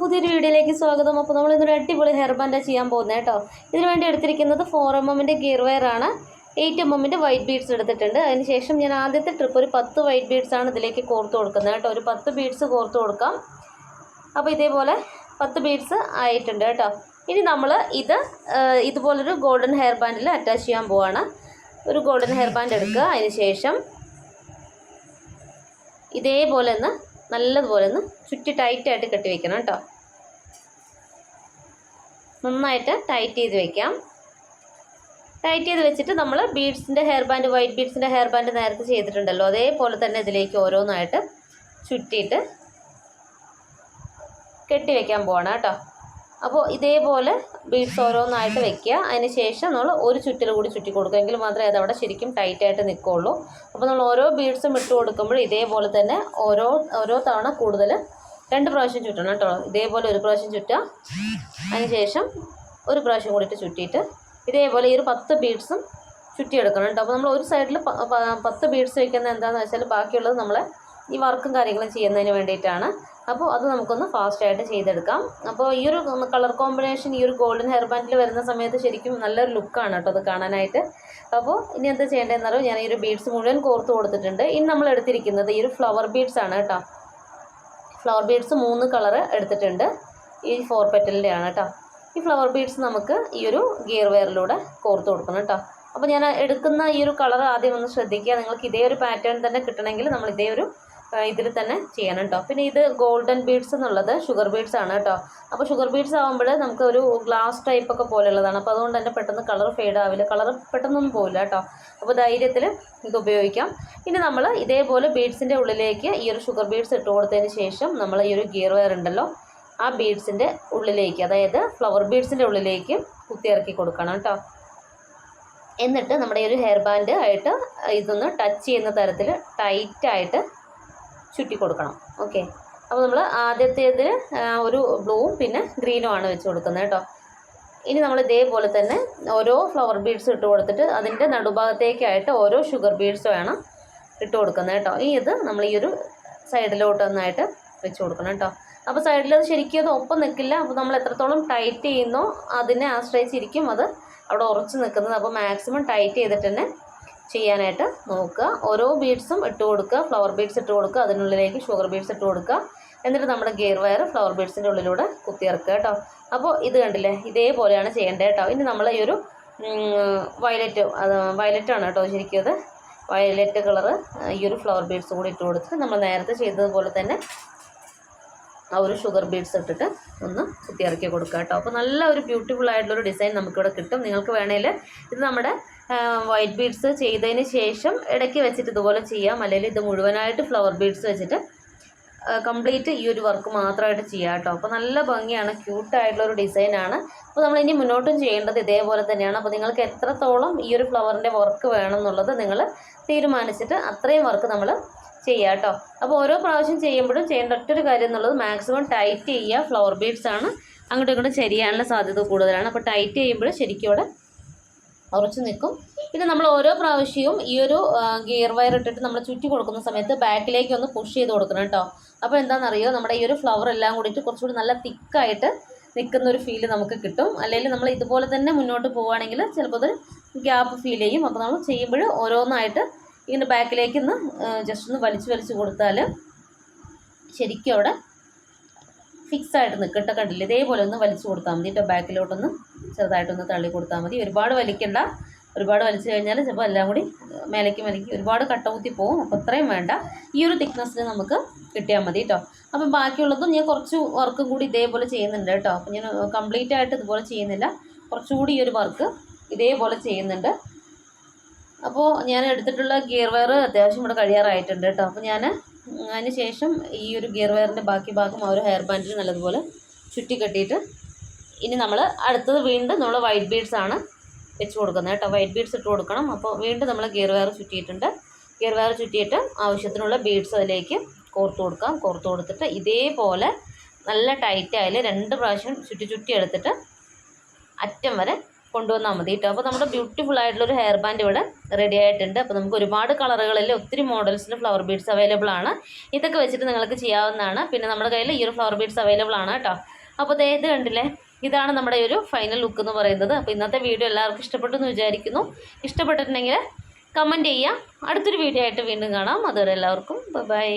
പുതിയൊരു വീഡിയോയിലേക്ക് സ്വാഗതം. അപ്പോൾ നമ്മൾ ഇന്നൊരു അടിപൊളി ഹെയർ ബാൻഡാണ് ചെയ്യാൻ പോകുന്നത് കേട്ടോ. ഇതിന് വേണ്ടി എടുത്തിരിക്കുന്നത് ഫോർ എം എമ്മിന്റെ ഗിയർ വെയർ ആണ്. എയ്റ്റ് എം എമ്മിന്റെ വൈറ്റ് ബീഡ്സ് എടുത്തിട്ടുണ്ട്. അതിനുശേഷം ഞാൻ ആദ്യത്തെ ട്രിപ്പ് ഒരു പത്ത് വൈറ്റ് ബീഡ്സ് ആണ് ഇതിലേക്ക് കോർത്ത് കൊടുക്കുന്നത് കേട്ടോ. ഒരു പത്ത് ബീഡ്സ് കോർത്ത് കൊടുക്കാം. അപ്പോൾ ഇതേപോലെ പത്ത് ബീഡ്സ് ആയിട്ടുണ്ട് കേട്ടോ. ഇനി നമ്മൾ ഇത് ഇതുപോലൊരു ഗോൾഡൻ ഹെയർ ബാൻഡിൽ അറ്റാച്ച് ചെയ്യാൻ പോവാണ്. ഒരു ഗോൾഡൻ ഹെയർ ബാൻഡ് എടുക്കുക. അതിനുശേഷം ഇതേപോലെ ഒന്ന് നല്ലതുപോലെ ഒന്ന് ചുറ്റി ടൈറ്റായിട്ട് കെട്ടി വെക്കണം കേട്ടോ. നന്നായിട്ട് ടൈറ്റ് ചെയ്ത് വെക്കാം. ടൈറ്റ് ചെയ്ത് വെച്ചിട്ട് നമ്മൾ ബീഡ്സിന്റെ ഹെയർ ബാൻഡ് വൈറ്റ് ബീഡ്സിന്റെ ഹെയർ ബാൻഡ് നേരത്തെ ചെയ്തിട്ടുണ്ടല്ലോ. അതേപോലെ തന്നെ ഇതിലേക്ക് ഓരോന്നായിട്ട് ചുറ്റിയിട്ട് കെട്ടി വെക്കാൻ പോവാണ് കേട്ടോ. അപ്പോൾ ഇതേപോലെ ബീഡ്സ് ഓരോന്നായിട്ട് വെക്കുക. അതിന് ശേഷം നമ്മൾ ഒരു ചുറ്റിൽ കൂടി ചുറ്റി കൊടുക്കുക. എങ്കിൽ മാത്രമേ അത് അവിടെ ശരിക്കും ടൈറ്റായിട്ട് നിൽക്കുകയുള്ളൂ. അപ്പോൾ നമ്മൾ ഓരോ ബീഡ്സും ഇട്ട് കൊടുക്കുമ്പോൾ ഇതേപോലെ തന്നെ ഓരോ ഓരോ തവണ കൂടുതൽ രണ്ട് പ്രാവശ്യം ചുറ്റണം കേട്ടോ. ഇതേപോലെ ഒരു പ്രാവശ്യം ചുറ്റുക. അതിന് ശേഷം ഒരു പ്രാവശ്യം കൂടിയിട്ട് ചുറ്റിയിട്ട് ഇതേപോലെ ഈ ഒരു പത്ത് ബീഡ്സും ചുറ്റിയെടുക്കണം കേട്ടോ. അപ്പോൾ നമ്മൾ ഒരു സൈഡിൽ പത്ത് ബീഡ്സ് വയ്ക്കുന്നത് എന്താണെന്ന് വെച്ചാൽ ബാക്കിയുള്ളത് നമ്മൾ ഈ വർക്കും കാര്യങ്ങളും ചെയ്യുന്നതിന് വേണ്ടിയിട്ടാണ്. അപ്പോൾ അത് നമുക്കൊന്ന് ഫാസ്റ്റായിട്ട് ചെയ്തെടുക്കാം. അപ്പോൾ ഈ ഒരു കളർ കോമ്പിനേഷൻ ഈ ഒരു ഗോൾഡൻ ഹെയർ ബാൻഡിൽ വരുന്ന സമയത്ത് ശരിക്കും നല്ലൊരു ലുക്കാണ് കേട്ടോ അത് കാണാനായിട്ട്. അപ്പോൾ ഇനി എന്താ ചെയ്യേണ്ടതെന്ന് അറിയോ ഞാൻ ഈ ഒരു ബീഡ്സ് മുഴുവൻ കോർത്ത് കൊടുത്തിട്ടുണ്ട്. ഇനി നമ്മൾ എടുത്തിരിക്കുന്നത് ഈ ഒരു ഫ്ലവർ ബീഡ്സ് ആണ് കേട്ടോ. ഫ്ലവർ ബീഡ്സ് മൂന്ന് കളറ് എടുത്തിട്ടുണ്ട് ഈ ഫോർ പെറ്റലിന്റെ ആണ് കേട്ടോ. ഈ ഫ്ലവർ ബീഡ്സ് നമുക്ക് ഈ ഒരു ഗിയർ വെയറിലൂടെ കോർത്ത് കൊടുക്കണം കേട്ടോ. അപ്പോൾ ഞാൻ എടുക്കുന്ന ഈ ഒരു കളർ ആദ്യം ഒന്ന് ശ്രദ്ധിക്കുക. നിങ്ങൾക്ക് ഇതേ ഒരു പാറ്റേൺ തന്നെ കിട്ടണമെങ്കിൽ നമ്മൾ ഇതേ ഒരു ഇതിൽ തന്നെ ചെയ്യണം കേട്ടോ പിന്നെ ഇത് ഗോൾഡൻ ബീഡ്സ് എന്നുള്ളത് ഷുഗർ ബീഡ്സ് ആണ് കേട്ടോ അപ്പോൾ ഷുഗർ ബീഡ്സ് ആകുമ്പോൾ നമുക്ക് ഒരു ഗ്ലാസ് ടൈപ്പ് ഒക്കെ പോലെയുള്ളതാണ്. അപ്പോൾ അതുകൊണ്ട് തന്നെ പെട്ടെന്ന് കളർ ഫെയ്ഡ് ആവില്ല. കളർ പെട്ടെന്നൊന്നും പോവില്ല കേട്ടോ അപ്പോൾ ധൈര്യത്തിൽ ഇത് ഉപയോഗിക്കാം. ഇനി നമ്മൾ ഇതേപോലെ ബീഡ്സിന്റെ ഉള്ളിലേക്ക് ഈ ഒരു ഷുഗർ ബീഡ്സ് ഇട്ട് കൊടുത്തതിന് ശേഷം നമ്മൾ ഈ ഒരു ഗിയർ വെയർ ഉണ്ടല്ലോ ആ ബീഡ്സിന്റെ ഉള്ളിലേക്ക് അതായത് ഫ്ലവർ ബീഡ്സിന്റെ ഉള്ളിലേക്ക് കുത്തിയിറക്കി കൊടുക്കണം കേട്ടോ എന്നിട്ട് നമ്മുടെ ഈ ഒരു ഹെയർ ബാൻഡ് ആയിട്ട് ഇതൊന്ന് ടച്ച് ചെയ്യുന്ന തരത്തിൽ ടൈറ്റായിട്ട് ചുറ്റി കൊടുക്കണം ഓക്കെ അപ്പോൾ നമ്മൾ ആദ്യത്തേതിൽ ഒരു ബ്ലൂവും പിന്നെ ഗ്രീനും ആണ് വെച്ച് കൊടുക്കുന്നത് കേട്ടോ. ഇനി നമ്മൾ ഇതേപോലെ തന്നെ ഓരോ ഫ്ലവർ ബീഡ്സ് ഇട്ട് കൊടുത്തിട്ട് അതിന്റെ നടുഭാഗത്തേക്കായിട്ട് ഓരോ ഷുഗർ ബീഡ്സ് വേണം ഇട്ട് കൊടുക്കുന്നത് കേട്ടോ. ഈ ഇത് നമ്മൾ ഈ ഒരു സൈഡിലോട്ട് ഒന്നായിട്ട് വെച്ച് കൊടുക്കണം കേട്ടോ. അപ്പോൾ സൈഡിൽ അത് ശരിക്കും അത് ഒപ്പം നിൽക്കില്ല അപ്പോൾ നമ്മൾ എത്രത്തോളം ടൈറ്റ് ചെയ്യുന്നോ അതിനെ ആശ്രയിച്ചിരിക്കും അത് അവിടെ ഉറച്ച് നിൽക്കുന്നത് അപ്പോൾ മാക്സിമം ടൈറ്റ് ചെയ്തിട്ട് തന്നെ ചെയ്യാനായിട്ട് നോക്കുക. ഓരോ ബീഡ്സും ഇട്ട് കൊടുക്കുക. ഫ്ലവർ ബീഡ്സ് ഇട്ട് കൊടുക്കുക. അതിനുള്ളിലേക്ക് ഷുഗർ ബീഡ്സ് ഇട്ട് കൊടുക്കുക. എന്നിട്ട് നമ്മുടെ ഗിയർ വയർ ഫ്ലവർ ബീഡ്സിന്റെ ഉള്ളിലൂടെ കുത്തിയിറക്കുക കേട്ടോ. അപ്പോൾ ഇത് കണ്ടില്ലേ? ഇതേപോലെയാണ് ചെയ്യേണ്ടത് കേട്ടോ. ഇനി നമ്മൾ ഈ ഒരു വയലറ്റ് അത് വയലറ്റ് ആണ് കേട്ടോ ശരിക്കും അത് വയലറ്റ് കളറ് ഈ ഒരു ഫ്ലവർ ബീഡ്സ് കൂടി ഇട്ട് കൊടുത്ത് നമ്മൾ നേരത്തെ ചെയ്തതുപോലെ തന്നെ ആ ഒരു ഷുഗർ ബീഡ്സ് ഇട്ടിട്ട് ഒന്ന് കുത്തിയിറക്കി കൊടുക്കുക കേട്ടോ. അപ്പോൾ നല്ല ഒരു ബ്യൂട്ടിഫുൾ ആയിട്ടുള്ളൊരു ഡിസൈൻ നമുക്കിവിടെ കിട്ടും. നിങ്ങൾക്ക് വേണമെങ്കിൽ ഇത് നമ്മുടെ വൈറ്റ് ബീഡ്സ് ചെയ്തതിന് ശേഷം ഇടയ്ക്ക് വെച്ചിട്ട് ഇതുപോലെ ചെയ്യാം. അല്ലെങ്കിൽ ഇത് മുഴുവനായിട്ട് ഫ്ലവർ ബീഡ്സ് വെച്ചിട്ട് കംപ്ലീറ്റ് ഈ ഒരു വർക്ക് മാത്രമായിട്ട് ചെയ്യാം കേട്ടോ. അപ്പോൾ നല്ല ഭംഗിയാണ്. ക്യൂട്ടായിട്ടുള്ളൊരു ഡിസൈനാണ് അപ്പോൾ നമ്മൾ ഇനി മുന്നോട്ടും ചെയ്യേണ്ടത് ഇതേപോലെ തന്നെയാണ്. അപ്പോൾ നിങ്ങൾക്ക് എത്രത്തോളം ഈ ഒരു ഫ്ലവറിന്റെ വർക്ക് വേണം എന്നുള്ളത് നിങ്ങൾ തീരുമാനിച്ചിട്ട് അത്രയും വർക്ക് നമ്മൾ ചെയ്യാം കേട്ടോ. അപ്പോൾ ഓരോ പ്രാവശ്യം ചെയ്യുമ്പോഴും ചെയ്യേണ്ട ഒറ്റൊരു കാര്യം എന്നുള്ളത് മാക്സിമം ടൈറ്റ് ചെയ്യുക ഫ്ലവർ ബീഡ്സ് ആണ്. അങ്ങോട്ടും ഇങ്ങോട്ടും ശരിയാനുള്ള സാധ്യത കൂടുതലാണ്. അപ്പോൾ ടൈറ്റ് ചെയ്യുമ്പോൾ ശരിക്കും ഇവിടെ ഉറച്ചു നിൽക്കും. പിന്നെ നമ്മൾ ഓരോ പ്രാവശ്യവും ഈ ഒരു ഗിയർ വയർ ഇട്ടിട്ട് നമ്മൾ ചുറ്റി കൊടുക്കുന്ന സമയത്ത് ബാക്കിലേക്ക് ഒന്ന് പുഷ് ചെയ്ത് കൊടുക്കണം കേട്ടോ. അപ്പോൾ എന്താണെന്നറിയോ? നമ്മുടെ ഈ ഒരു ഫ്ലവർ എല്ലാം കൂടിയിട്ട് കുറച്ചുകൂടി നല്ല തിക്കായിട്ട് നിൽക്കുന്ന ഒരു ഫീൽ നമുക്ക് കിട്ടും. അല്ലെങ്കിൽ നമ്മൾ ഇതുപോലെ തന്നെ മുന്നോട്ട് പോവുകയാണെങ്കിൽ ചിലപ്പോൾ അത് ഗ്യാപ്പ് ഫീൽ ചെയ്യും. അപ്പോൾ നമ്മൾ ചെയ്യുമ്പോൾ ഓരോന്നായിട്ട് ഇങ്ങനെ ബാക്കിലേക്ക് ഒന്ന് ജസ്റ്റ് ഒന്ന് വലിച്ചു വലിച്ചു കൊടുത്താൽ ശരിക്കും അവിടെ ഫിക്സ് ആയിട്ട് നിൽക്കട്ടെ കണ്ടില്ല. ഇതേപോലെ ഒന്ന് വലിച്ചു കൊടുത്താൽ മതി. കേട്ടോ ബാക്കിലോട്ടൊന്ന് ചെറുതായിട്ടൊന്ന് തള്ളി കൊടുത്താൽ മതി. ഒരുപാട് വലിക്കണ്ട. ഒരുപാട് വലിച്ചു കഴിഞ്ഞാൽ ചിലപ്പോൾ എല്ലാം കൂടി മേലേക്ക് മേലേക്ക് ഒരുപാട് കട്ടകുത്തി പോകും അപ്പോൾ അത്രയും വേണ്ട. ഈ ഒരു തിക്നെസ്സിൽ നമുക്ക് കിട്ടിയാൽ മതി കേട്ടോ അപ്പം ബാക്കിയുള്ളതും ഞാൻ കുറച്ച് വർക്കും കൂടി ഇതേപോലെ ചെയ്യുന്നുണ്ട് കേട്ടോ അപ്പം ഞാൻ കംപ്ലീറ്റ് ആയിട്ട് ഇതുപോലെ ചെയ്യുന്നില്ല. കുറച്ചുകൂടി ഈ ഒരു വർക്ക് ഇതേപോലെ ചെയ്യുന്നുണ്ട്. അപ്പോൾ ഞാൻ എടുത്തിട്ടുള്ള ഗിയർ വയർ അത്യാവശ്യം ഇവിടെ കഴിയാറായിട്ടുണ്ട് കേട്ടോ അപ്പോൾ ഞാൻ അതിന് ശേഷം ഈ ഒരു ഗിയർ വയറിന്റെ ബാക്കി ഭാഗം ആ ഒരു ഹെയർ ബാൻഡിൽ നല്ലതുപോലെ ചുറ്റിക്കെട്ടിയിട്ട് ഇനി നമ്മൾ അടുത്തത് വീണ്ടും നമ്മൾ വൈറ്റ് ബീഡ്സ് ആണ് വെച്ച് കൊടുക്കുന്നത് കേട്ടോ. വൈറ്റ് ബീഡ്സ് ഇട്ട് കൊടുക്കണം. അപ്പോൾ വീണ്ടും നമ്മൾ ഗിയർ വയർ ചുറ്റിയിട്ടുണ്ട്. ഗിയർ വയർ ചുറ്റിയിട്ട് ആവശ്യത്തിനുള്ള ബീഡ്സ് അതിലേക്ക് കോർത്ത് കൊടുക്കാം. കോർത്ത് കൊടുത്തിട്ട് ഇതേപോലെ നല്ല ടൈറ്റായാൽ രണ്ട് പ്രാവശ്യം ചുറ്റി ചുറ്റി എടുത്തിട്ട് അറ്റം വരെ കൊണ്ടുവന്നാൽ മതി കേട്ടോ. അപ്പോൾ നമ്മുടെ ബ്യൂട്ടിഫുൾ ആയിട്ടുള്ള ഒരു ഹെയർ ബാൻഡ് ഇവിടെ റെഡി ആയിട്ടുണ്ട്. അപ്പോൾ നമുക്ക് ഒരുപാട് കളറുകളിൽ ഒത്തിരി മോഡൽസിൽ ഫ്ലവർ ബീഡ്സ് അവൈലബിൾ ആണ്. ഇതൊക്കെ വെച്ചിട്ട് നിങ്ങൾക്ക് ചെയ്യാവുന്നതാണ്. പിന്നെ നമ്മുടെ കയ്യിൽ ഈ ഒരു ഫ്ലവർ ബീഡ്സ് അവൈലബിൾ ആണ് കേട്ടോ. അപ്പോൾ ഇത് കണ്ടില്ലേ? ഇതാണ് നമ്മുടെ ഒരു ഫൈനൽ ലുക്ക് എന്ന് പറയുന്നത്. അപ്പോൾ ഇന്നത്തെ വീഡിയോ എല്ലാവർക്കും ഇഷ്ടപ്പെട്ടു എന്ന് വിചാരിക്കുന്നു. ഇഷ്ടപ്പെട്ടിട്ടുണ്ടെങ്കിൽ കമന്റ് ചെയ്യുക. അടുത്തൊരു വീഡിയോ ആയിട്ട് വീണ്ടും കാണാം. അതുവരെ എല്ലാവർക്കും ബൈ